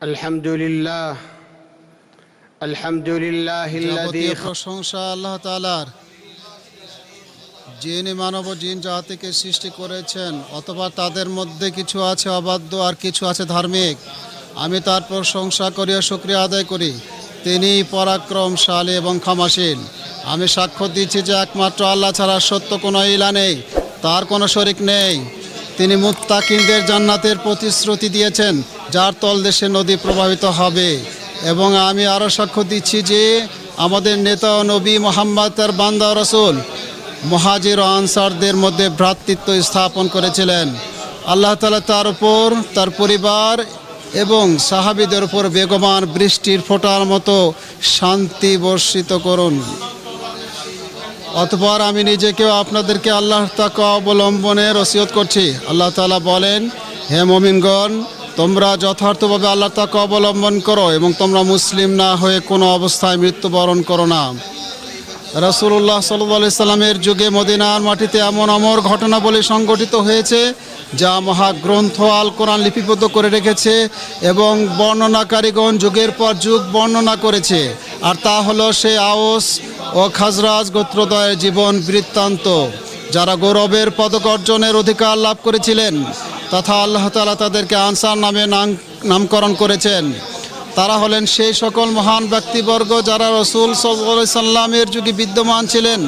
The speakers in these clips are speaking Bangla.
الحمد لله الحمد لله الذي যাবতীয় প্রশংসা আল্লাহ তালার যিনি মানব ও জিন জাতিকে সৃষ্টি করেছেন অথবা তাদের মধ্যে কিছু আছে অবাধ্য আর কিছু আছে ধার্মিক আমি তার প্রশংসা করি ও শুক্রিয়া আদায় করি তিনি পরাক্রমশালী এবং ক্ষমাশীল আমি সাক্ষ্য দিচ্ছি যে একমাত্র আল্লাহ ছাড়া সত্য কোনো ইলা নেই তার কোনো শরিক নেই তিনি মুত্তাকিনদের জান্নাতের প্রতিশ্রুতি দিয়েছেন যার তলদেশে নদী প্রবাহিত হবে। এবং আমি আরও সাক্ষ্য দিচ্ছি যে, আমাদের নেতা নবী মোহাম্মদ, তার বান্দা রসুল, মহাজির আনসারদের মধ্যে ভ্রাতৃত্ব স্থাপন করেছিলেন। আল্লাহ তালা তার উপর, তার পরিবার এবং সাহাবিদের উপর বেগমান বৃষ্টির ফোটার মতো শান্তি বর্ষিত করুন। অতপর আমি নিজেকেও আপনাদেরকে আল্লাহ তাকে অবলম্বনে ওসিয়ত করছি। আল্লাহ তালা বলেন, হে মমিনগণ তোমরা যথার্থভাবে আল্লাহ তাকে অবলম্বন করো এবং তোমরা মুসলিম না হয়ে কোনো অবস্থায় মৃত্যুবরণ করো না। রাসুল্লাহ সাল্লি সাল্লামের যুগে মদিনার মাটিতে এমন অমর ঘটনাবলী সংগঠিত হয়েছে, যা মহাগ্রন্থ আল কোরআন লিপিবদ্ধ করে রেখেছে এবং বর্ণনাকারীগণ যুগের পর যুগ বর্ণনা করেছে। আর তা হলো সে আওস ও খাজরাজ গোত্রদয়ের জীবন বৃত্তান্ত, যারা গৌরবের পদক অর্জনের অধিকার লাভ করেছিলেন। তথা আল্লাহ তালা তাদেরকে আনসার নামে নাম নামকরণ করেছেন। তারা হলেন সেই সকল মহান ব্যক্তিবর্গ যারা রসুল সাল্লামের যুগে বিদ্যমান ছিলেন।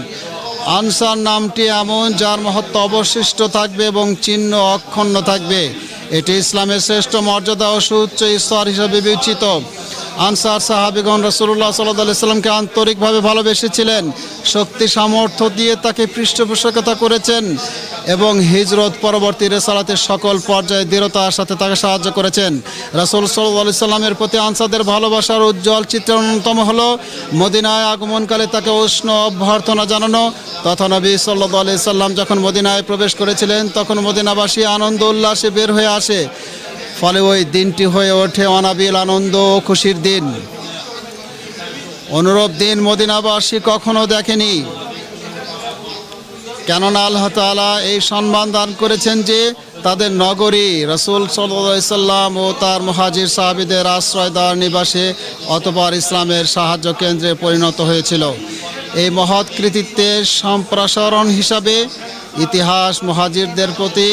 আনসার নামটি এমন, যার মহত্ব অবশিষ্ট থাকবে এবং চিহ্ন অক্ষুণ্ণ থাকবে। এটি ইসলামের শ্রেষ্ঠ মর্যাদা ও সুউচ্চ স্তর হিসেবে বিবেচিত। আনসার সাহাবিগণ রসুল্লাহ সাল্লাহ সাল্লামকে আন্তরিকভাবে ভালোবেসেছিলেন। শক্তি সামর্থ্য দিয়ে তাকে পৃষ্ঠপোষকতা করেছেন। এবং হিজরত পরবর্তী রেসালাতের সকল পর্যায়ে দৃঢ়তার সাথে তাকে সাহায্য করেছেন। রাসুল সাল্লাহ সাল্লামের প্রতি আনসাদের ভালোবাসার উজ্জ্বল চিত্র অন্যতম হল মদিনায় আগমনকালে তাকে উষ্ণ অভ্যর্থনা জানানো। তথা নবী সাল্লাহ আলি সাল্লাম যখন মদিনায় প্রবেশ করেছিলেন, তখন মদিনাবাসী আনন্দ উল্লাসে বের হয়ে আসে। ফলে ওই দিনটি হয়ে ওঠে অনাবিল আনন্দ ও খুশির দিন। অনুরূপ দিন মদিনাবাসী কখনো দেখেনি। কেননা আল্লাহ তালা এই সম্মান দান করেছেন যে তাদের নগরী রসুল সাল্লাম ও তার মহাজির সাহাবিদের আশ্রয় দেওয়ার নিবাসে অতপর ইসলামের সাহায্য কেন্দ্রে পরিণত হয়েছিল। এই মহৎ কৃতিত্বের সম্প্রসারণ হিসাবে ইতিহাস মহাজিরদের প্রতি,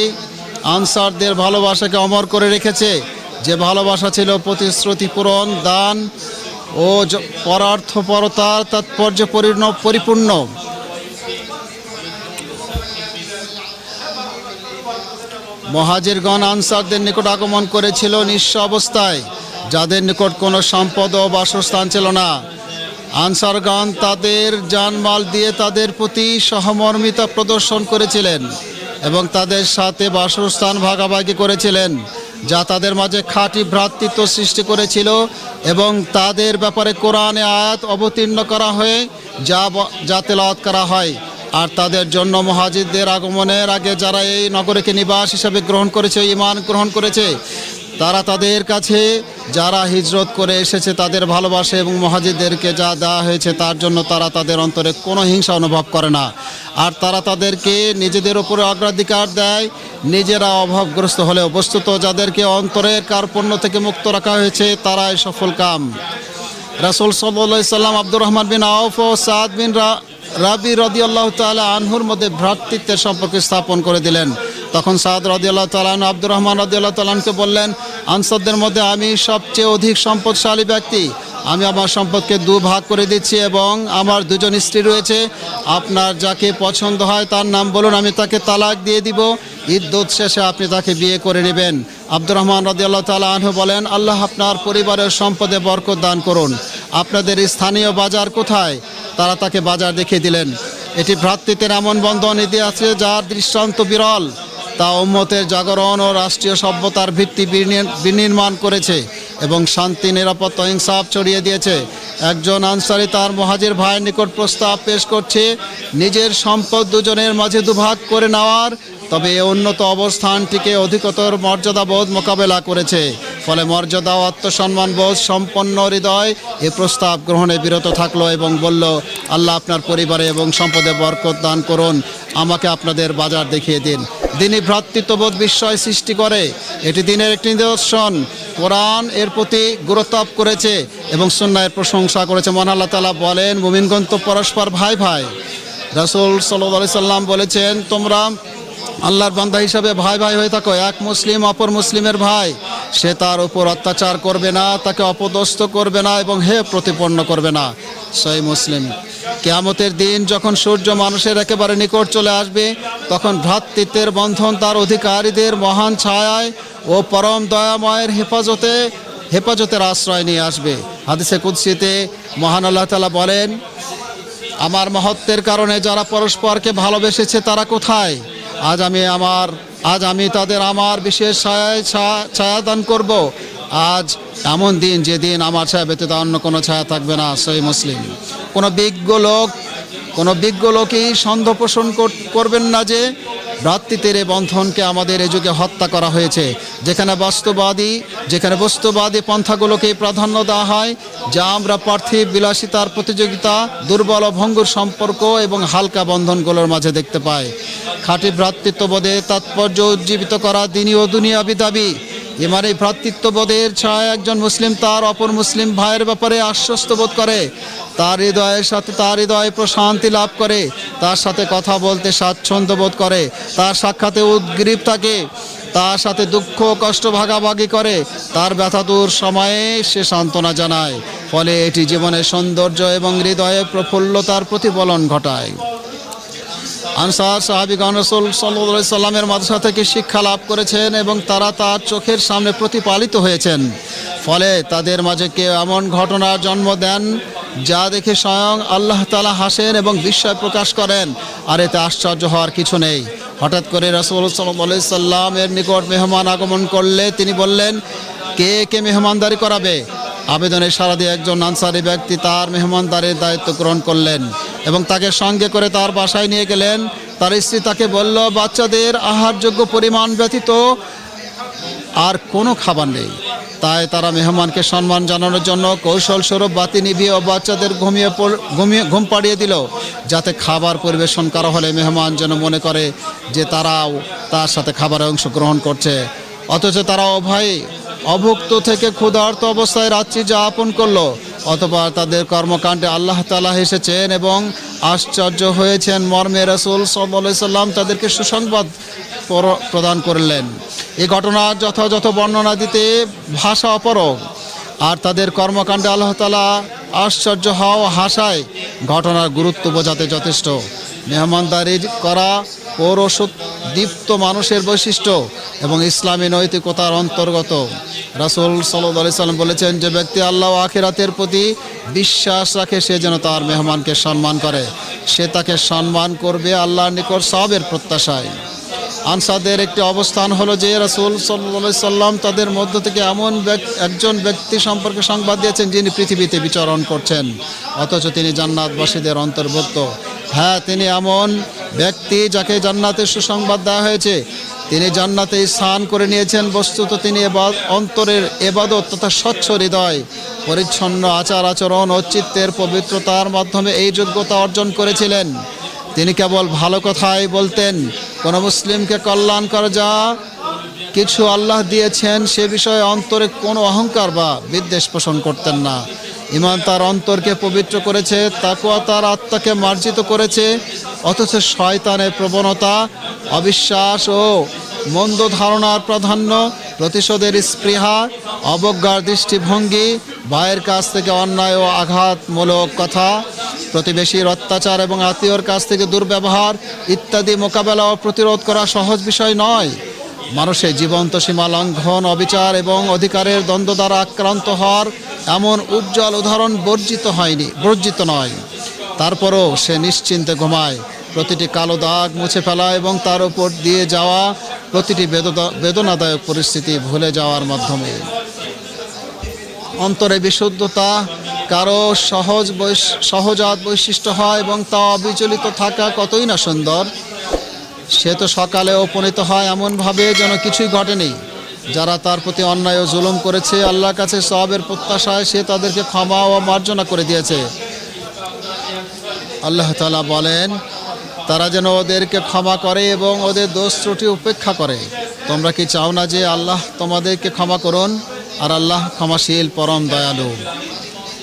আনসারদের ভালোবাসাকে অমর করে রেখেছে। যে ভালোবাসা ছিল প্রতিশ্রুতি পূরণ দান ও পরার্থপরতার তাৎপর্য পরিণ, পরিপূর্ণ। মহাজিরগণ আনসারদের নিকট আগমন করেছিল নিঃস্ব অবস্থায়, যাদের নিকট কোনো সম্পদ ও বাসস্থান ছিল না। আনসারগণ তাদের জানমাল দিয়ে তাদের প্রতি সহমর্মিতা প্রদর্শন করেছিলেন এবং তাদের সাথে বাসস্থান ভাগাভাগি করেছিলেন, যা তাদের মাঝে খাঁটি ভ্রাতৃত্ব সৃষ্টি করেছিল এবং তাদের ব্যাপারে কোরআনে আয়াত অবতীর্ণ করা হয়ে যা যা তেলাওয়াত করা হয়। আর তাদের জন্য মহাজিদদের আগমনের আগে যারা এই নগরীকে নিবাস হিসাবে গ্রহণ করেছে ইমান গ্রহণ করেছে, তারা তাদের কাছে যারা হিজরত করে এসেছে তাদের ভালোবাসে এবং মহাজিদদেরকে যা দেওয়া হয়েছে তার জন্য তারা তাদের অন্তরে কোনো হিংসা অনুভব করে না। আর তারা তাদেরকে নিজেদের উপরে অগ্রাধিকার দেয়, নিজেরা অভাবগ্রস্ত হলে বস্তুত যাদেরকে অন্তরের কার্পণ্য থেকে মুক্ত রাখা হয়েছে, তারাই সফল কাম। রাসুল সাল্লাহ সাল্লাম আব্দুর রহমান বিন আউফ ও সাদ বিন রা- রাবি রদি আল্লাহ তালা আনহুর মধ্যে ভ্রাতৃত্বের সম্পর্ক স্থাপন করে দিলেন। তখন সাদ রদি আল্লাহ তালান আব্দুর রহমান রদি আল্লাহ তালানকে বললেন, আনসারদের মধ্যে আমি সবচেয়ে অধিক সম্পদশালী ব্যক্তি। আমি আমার সম্পদকে দু ভাগ করে দিচ্ছি এবং আমার দুজন স্ত্রী রয়েছে। আপনার যাকে পছন্দ হয় তার নাম বলুন, আমি তাকে তালাক দিয়ে দিব। ঈদ শেষে আপনি তাকে বিয়ে করে নেবেন। আব্দুর রহমান রদি আল্লাহ তালা আনহু বলেন, আল্লাহ আপনার পরিবারের সম্পদে বরকত দান করুন। আপনাদের স্থানীয় বাজার কোথায়? তারা তাকে বাজার দেখিয়ে দিলেন। এটি ভ্রাতৃত্বের এমন বন্ধন ইতিহাসে যার দৃষ্টান্ত বিরল, তা উম্মতের জাগরণ ও রাষ্ট্রীয় সভ্যতার ভিত্তি বিনির- বিনির্মাণ করেছে এবং শান্তি, নিরাপত্তা ইনসাফ ছড়িয়ে দিয়েছে। একজন আনসারি তার মহাজির ভাইয়ের নিকট প্রস্তাব পেশ করছে, নিজের সম্পদ দুজনের মাঝে দুভাগ করে নেওয়ার, তবে এ উন্নত অবস্থানটিকে অধিকতর মর্যাদাবোধ মোকাবেলা করেছে। ফলে মর্যাদা ও আত্মসম্মান বোধ সম্পন্ন হৃদয় এ প্রস্তাব গ্রহণে বিরত থাকল এবং বলল, আল্লাহ আপনার পরিবারে এবং সম্পদে বরকত দান করুন। আমাকে আপনাদের বাজার দেখিয়ে দিন। দিনই ভ্রাতৃত্ববোধ বিস্ময় সৃষ্টি করে। এটি দিনের একটি নিদর্শন। কোরআন এর প্রতি গুরুত্ব আরোপ করেছে এবং সুন্নায়ের প্রশংসা করেছে। মহান আল্লাহ তালা বলেন, মুমিনগণ তো পরস্পর ভাই ভাই রাসূল সাল্লাহ সাল্লাম বলেছেন, তোমরা আল্লাহর বান্দা হিসাবে ভাই ভাই হয়ে থাকো। এক মুসলিম, অপর মুসলিমের ভাই। সে তার উপর অত্যাচার করবে না, তাকে অপদস্থ করবে না এবং হে প্রতিপন্ন করবে না। সেই মুসলিম। কেয়ামতের দিন যখন সূর্য মানুষের একেবারে নিকট চলে আসবে, তখন ভ্রাতৃত্বের বন্ধন তার অধিকারীদের মহান ছায়ায় ও পরম দয়াময়ের হেফাজতে, হেফাজতের আশ্রয় নিয়ে আসবে। হাদিসে কুৎসিতে মহান আল্লাহ তালা বলেন, আমার মহত্বের কারণে যারা পরস্পরকে ভালোবেসেছে তারা কোথায়? আজ আমি আমার, আজ আমি তাদের আমার বিশেষ ছায়া দান করব। আজ এমন দিন যেদিন আমার ছায়া ব্যতীত অন্য কোনো ছায়া থাকবে না, সেই মুসলিম। কোনো বিজ্ঞ লোক, কোনো বিজ্ঞ লোকই সন্দেহ পোষণ কর- করবেন না যে ভ্রাতৃত্বের বন্ধনকে আমাদের এ যুগে হত্যা করা হয়েছে। যেখানে বাস্তবাদী যেখানে বস্তুবাদী পন্থাগুলোকে প্রাধান্য দেওয়া হয়, যা আমরা পার্থিব বিলাসিতার প্রতিযোগিতা, দুর্বল ভঙ্গুর সম্পর্ক এবং হালকা বন্ধনগুলোর মাঝে দেখতে পাই। খাঁটি ভ্রাতৃত্ববোধে তাৎপর্য উজ্জীবিত করা দিনীয় দুনিয়াবি দাবি। এবার এই ভ্রাতৃত্ববোধের ছায় একজন মুসলিম, তার অপর মুসলিম ভাইয়ের ব্যাপারে আশ্বস্ত বোধ করে। তার হৃদয়ের সাথে, তার হৃদয়ে প্রশান্তি লাভ করে। তার সাথে কথা বলতে স্বাচ্ছন্দ্য বোধ করে। তার সাক্ষাতে উদ্গ্রীব থাকে। তার সাথে দুঃখ কষ্ট ভাগাভাগি করে। তার ব্যথাদূর সময়ে সে সান্ত্বনা জানায়। ফলে এটি জীবনের সৌন্দর্য এবং হৃদয়ে প্রফুল্লতার প্রতিফলন ঘটায়। আনসার সাহাবিগণ রসুল সাল্লাহ সাল্লামের মাদ্রাসা থেকে শিক্ষা লাভ করেছেন এবং তারা তার চোখের সামনে প্রতিপালিত হয়েছেন। ফলে তাদের মাঝে কেউ এমন ঘটনার জন্ম দেন যা দেখে স্বয়ং আল্লাহ তালা হাসেন এবং বিস্ময় প্রকাশ করেন। আর এতে আশ্চর্য হওয়ার কিছু নেই। হঠাৎ করে রসুল সাল্লাহ সাল্লামের নিকট মেহমান আগমন করলে তিনি বললেন, কে কে মেহমানদারি করাবে? আবেদনে সারা দিয়ে একজন আনসারি ব্যক্তি তার মেহমানদারির দায়িত্ব গ্রহণ করলেন। এবং তাকে সঙ্গে করে তার বাসায় নিয়ে গেলেন। তার স্ত্রী তাকে বলল, বাচ্চাদের আহারযোগ্য পরিমাণ ব্যতীত আর কোনো খাবার নেই। তাই তারা মেহমানকে সম্মান জানানোর জন্য কৌশল স্বরূপ বাতি নিভিয়ে ও বাচ্চাদের ঘুমিয়ে ঘুমিয়ে, ঘুম পাড়িয়ে দিল। যাতে খাবার পরিবেশন করা হলে মেহমান যেন মনে করে যে তারাও তার সাথে খাবারে অংশগ্রহণ করছে। অথচ তারা অভয় অভুক্ত থেকে ক্ষুধার্ত অবস্থায় রাত্রি যাপন করল। অথবা তাদের কর্মকাণ্ডে আল্লাহ তালা এসেছেন এবং আশ্চর্য হয়েছেন মর্মে রসুল সাল্লাম তাদেরকে সুসংবাদ প্রদান করলেন। এই ঘটনার যথাযথ বর্ণনা দিতে ভাষা অপরগ আর তাদের কর্মকাণ্ডে আল্লাহ তালা আশ্চর্য হওয়া হাসায়। ঘটনার গুরুত্ব বোঝাতে যথেষ্ট। মেহমানদারি করা পৌরসুত দীপ্ত মানুষের বৈশিষ্ট্য এবং ইসলামী নৈতিকতার অন্তর্গত। রাসুল সাল্লাহ সাল্লাম বলেছেন যে ব্যক্তি আল্লাহ আখিরাতের প্রতি বিশ্বাস রাখে, সে যেন তার মেহমানকে সম্মান করে। সে তাকে সম্মান করবে আল্লাহর নিকট সবের প্রত্যাশায়। আনসাদের একটি অবস্থান হলো যে রাসুল সাল্লাহ সাল্লাম তাদের মধ্য থেকে এমন একজন ব্যক্তি সম্পর্কে সংবাদ দিয়েছেন যিনি পৃথিবীতে বিচরণ করছেন। অথচ তিনি জান্নাতবাসীদের অন্তর্ভুক্ত। হ্যাঁ তিনি এমন ব্যক্তি যাকে জান্নাতের সুসংবাদ দেওয়া হয়েছে, তিনি জান্নাতে স্নান করে নিয়েছেন। বস্তুত তিনি অন্তরের এবাদত তথা স্বচ্ছ হৃদয়, পরিচ্ছন্ন আচার আচরণ ও চিত্তের পবিত্রতার মাধ্যমে এই যোগ্যতা অর্জন করেছিলেন। তিনি কেবল ভালো কথাই বলতেন, কোনো মুসলিমকে কল্যাণ করে যা কিছু আল্লাহ দিয়েছেন, সে বিষয়ে অন্তরে কোনো অহংকার বা বিদ্বেষ পোষণ করতেন না। ইমান তার অন্তরকে পবিত্র করেছে তাকুয়া তার আত্মাকে মার্জিত করেছে অথচ শয়তানের প্রবণতা, অবিশ্বাস ও মন্দ ধারণার প্রাধান্য, প্রতিশোধের স্পৃহা, অবজ্ঞার দৃষ্টিভঙ্গি, ভাইয়ের কাছ থেকে অন্যায় ও আঘাতমূলক কথা, প্রতিবেশীর অত্যাচার এবং আত্মীয়র কাছ থেকে দুর্ব্যবহার ইত্যাদি মোকাবেলা ও প্রতিরোধ করা সহজ বিষয় নয়। মানুষের জীবন্ত সীমা লঙ্ঘন, অবিচার এবং অধিকারের দ্বন্দ্ব দ্বারা আক্রান্ত হওয়ার এমন উজ্জ্বল উদাহরণ বর্জিত হয়নি, বর্জিত নয়। তারপরও সে নিশ্চিন্তে ঘুমায়। প্রতিটি কালো দাগ মুছে ফেলা এবং তার উপর দিয়ে যাওয়া প্রতিটি বেদনা- বেদনাদায়ক পরিস্থিতি ভুলে যাওয়ার মাধ্যমে। অন্তরে বিশুদ্ধতা, কারও সহজ সহজাত বৈশিষ্ট্য হয় এবং তা অবিচলিত থাকা কতই না সুন্দর, সে তো সকালে উপনীত হয় এমনভাবে যেন কিছুই ঘটেনি। যারা তার প্রতি অন্যায় ও জুলুম করেছে, আল্লাহর কাছে সবের প্রত্যাশায় সে তাদেরকে ক্ষমা ও মার্জনা করে দিয়েছে। আল্লাহ তালা বলেন তারা যেন ওদেরকে ক্ষমা করে এবং ওদের দোষ ত্রুটি উপেক্ষা করে। তোমরা কি চাও না যে আল্লাহ তোমাদেরকে ক্ষমা করুন? আর আল্লাহ ক্ষমাশীল, পরম দয়ালু।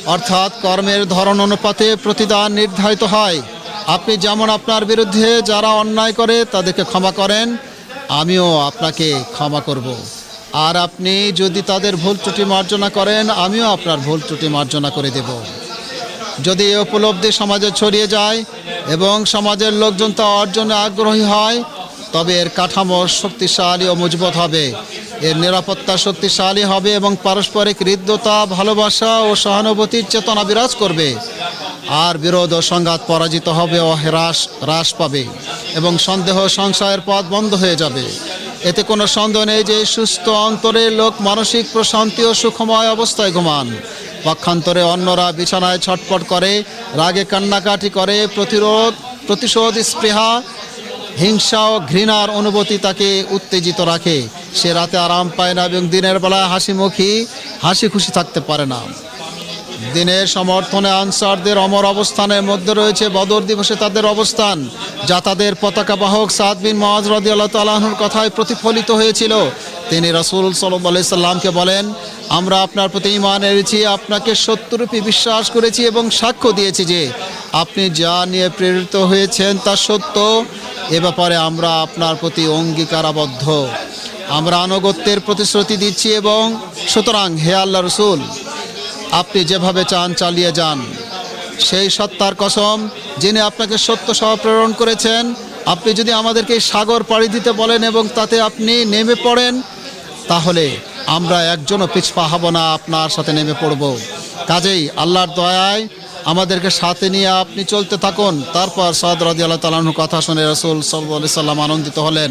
অর্থাৎ কর্মের ধরন অনুপাতে প্রতিদান নির্ধারিত হয়। আপনি যেমন আপনার বিরুদ্ধে যারা অন্যায় করে তাদেরকে ক্ষমা করেন, আমিও আপনাকে ক্ষমা করব। আর আপনি যদি তাদের ভুল ত্রুটি মার্জনা করেন, আমিও আপনার ভুল ত্রুটি মার্জনা করে দেব। যদি এ উপলব্ধি সমাজে ছড়িয়ে যায় এবং সমাজের লোকজন তা অর্জনে আগ্রহী হয়, তবে এর কাঠামো শক্তিশালী ও মজবুত হবে। এর নিরাপত্তা শক্তিশালী হবে এবং পারস্পরিক হৃদ্যতা, ভালোবাসা ও সহানুভূতির চেতনা বিরাজ করবে। আর বিরোধ ও সংঘাত পরাজিত হবে ও হ্রাস হ্রাস পাবে এবং সন্দেহ সংশয়ের পথ বন্ধ হয়ে যাবে। এতে কোনো সন্দেহ নেই যে সুস্থ অন্তরের লোক মানসিক প্রশান্তি ও সুখময় অবস্থায় ঘুমান। পক্ষান্তরে অন্যরা বিছানায় ছটপট করে, রাগে কান্নাকাটি করে, প্রতিরোধ, প্রতিশোধ, স্পৃহা, হিংসা ও ঘৃণার অনুভূতি তাকে উত্তেজিত রাখে। সে রাতে আরাম পায় না এবং দিনের বেলায় হাসিমুখী হাসি খুশি থাকতে পারে না। দিনের সমর্থনে আনসারদের অমর অবস্থানের মধ্যে রয়েছে বদর দিবসে তাদের অবস্থান, যা তাদের পতাকা বাহক সাদ বিন মহাজ রদি আল্লাহ তালাহুর কথায় প্রতিফলিত হয়েছিল। তিনি রসুল সাল্লাহ সাল্লামকে বলেন আমরা আপনার প্রতি ইমান এনেছি, আপনাকে সত্যরূপী বিশ্বাস করেছি এবং সাক্ষ্য দিয়েছি যে আপনি যা নিয়ে প্রেরিত হয়েছেন তা সত্য। এ ব্যাপারে আমরা আপনার প্রতি অঙ্গীকারাবদ্ধ। আমরা আনুগত্যের প্রতিশ্রুতি দিচ্ছি এবং সুতরাং হে আল্লাহ রসুল, আপনি যেভাবে চান চালিয়ে যান। সেই সত্তার কসম যিনি আপনাকে সত্য সহ প্রেরণ করেছেন, আপনি যদি আমাদেরকে সাগর পাড়ি দিতে বলেন এবং তাতে আপনি নেমে পড়েন, তাহলে আমরা একজনও পিছপা হব না, আপনার সাথে নেমে পড়ব। কাজেই আল্লাহর দয়ায় আমাদেরকে সাথে নিয়ে আপনি চলতে থাকুন। তারপর সদ রাজি আল্লাহ তালাহুর কথা শুনে রসুল সাল্লাহ সাল্লাম আনন্দিত হলেন।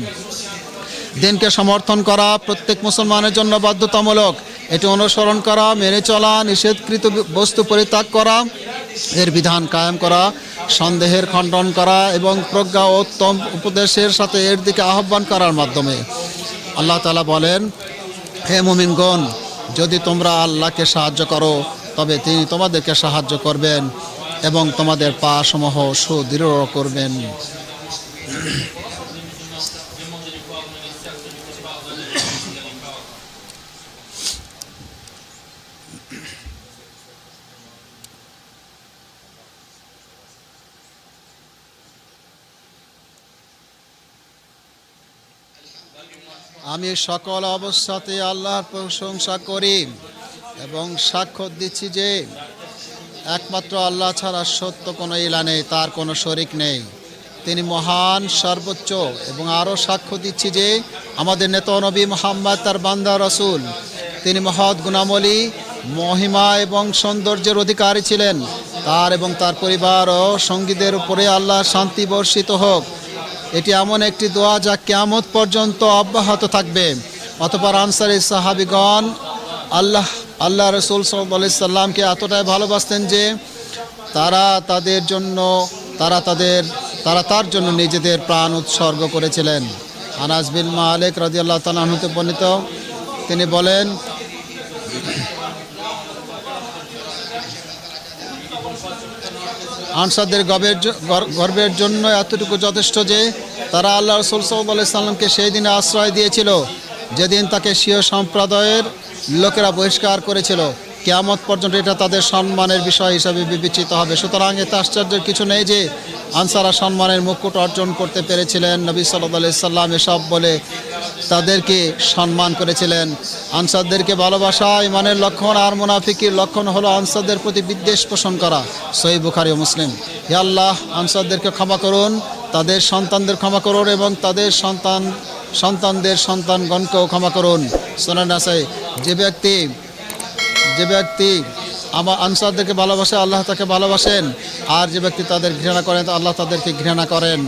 দিনকে সমর্থন করা প্রত্যেক মুসলমানের জন্য বাধ্যতামূলক। এটি অনুসরণ করা, মেনে চলা, নিষেধকৃত বস্তু পরিত্যাগ করা, এর বিধান কায়েম করা, সন্দেহের খণ্ডন করা এবং প্রজ্ঞা ও উত্তম উপদেশের সাথে এর দিকে আহ্বান করার মাধ্যমে। আল্লাহ তালা বলেন হে মুমিনগণ, যদি তোমরা আল্লাহকে সাহায্য করো, তবে তিনি তোমাদেরকে সাহায্য করবেন এবং তোমাদের পা সমূহ সুদৃঢ় করবেন। আমি সকল অবস্থাতে আল্লাহর প্রশংসা করি এবং সাক্ষ্য দিচ্ছি যে একমাত্র আল্লাহ ছাড়া সত্য কোনো ইলা নেই, তার কোনো শরিক নেই। তিনি মহান, সর্বোচ্চ এবং আরও সাক্ষ্য দিচ্ছি যে আমাদের নেতা নবী মোহাম্মদ, তার বান্দা রসুল, তিনি মহৎ গুণামলী মহিমা এবং সৌন্দর্যের অধিকারী ছিলেন। তার এবং তার পরিবার ও সঙ্গীদের উপরে আল্লাহ শান্তি বর্ষিত হোক। এটি এমন একটি দোয়া যা কেয়ামত পর্যন্ত অব্যাহত থাকবে। অতপর আনসারি সাহাবিগণ আল্লাহ আল্লাহ রসুল সাল্লামকে এতটাই ভালোবাসতেন যে তারা তাদের জন্য, তারা তাদের, তারা তার জন্য নিজেদের প্রাণ উৎসর্গ করেছিলেন। আনাস বিন মালিক রাজি আল্লাহ তালাহতে বর্ণিত, তিনি বলেন, আনসারদের গর্বের জন্য এতটুকু যথেষ্ট যে তারা আল্লাহ রসুল সাল্লাহ সাল্লামকে সেই দিনে আশ্রয় দিয়েছিল, যেদিন তাকে স্বীয় সম্প্রদায়ের লোকেরা বহিষ্কার করেছিল। কেয়ামত পর্যন্ত এটা তাদের সম্মানের বিষয় হিসাবে বিবেচিত হবে। সুতরাং এতে আশ্চর্যের কিছু নেই যে আনসারা সম্মানের মুকুট অর্জন করতে পেরেছিলেন নবী সাল্লাহ সাল্লাম, এসব বলে তাদেরকে সম্মান করেছিলেন। আনসারদেরকে ভালোবাসা, ইমানের লক্ষণ আর মুনাফিকির লক্ষণ হলো আনসারদের প্রতি বিদ্বেষ পোষণ করা। সই বুখারি মুসলিম। হে আল্লাহ, আনসারদেরকে ক্ষমা করুন, তাদের সন্তানদের ক্ষমা করুন এবং তাদের সন্তান, সন্তানদের সন্তানগণকেও ক্ষমা করুন। সোনান যে ব্যক্তি যে ব্যক্তি আমার আনসারদেরকে ভালোবাসে, আল্লাহ তাকে ভালোবাসেন। আর যে ব্যক্তি তাদের ঘৃণা করেন আল্লাহ তাদেরকে ঘৃণা করেন।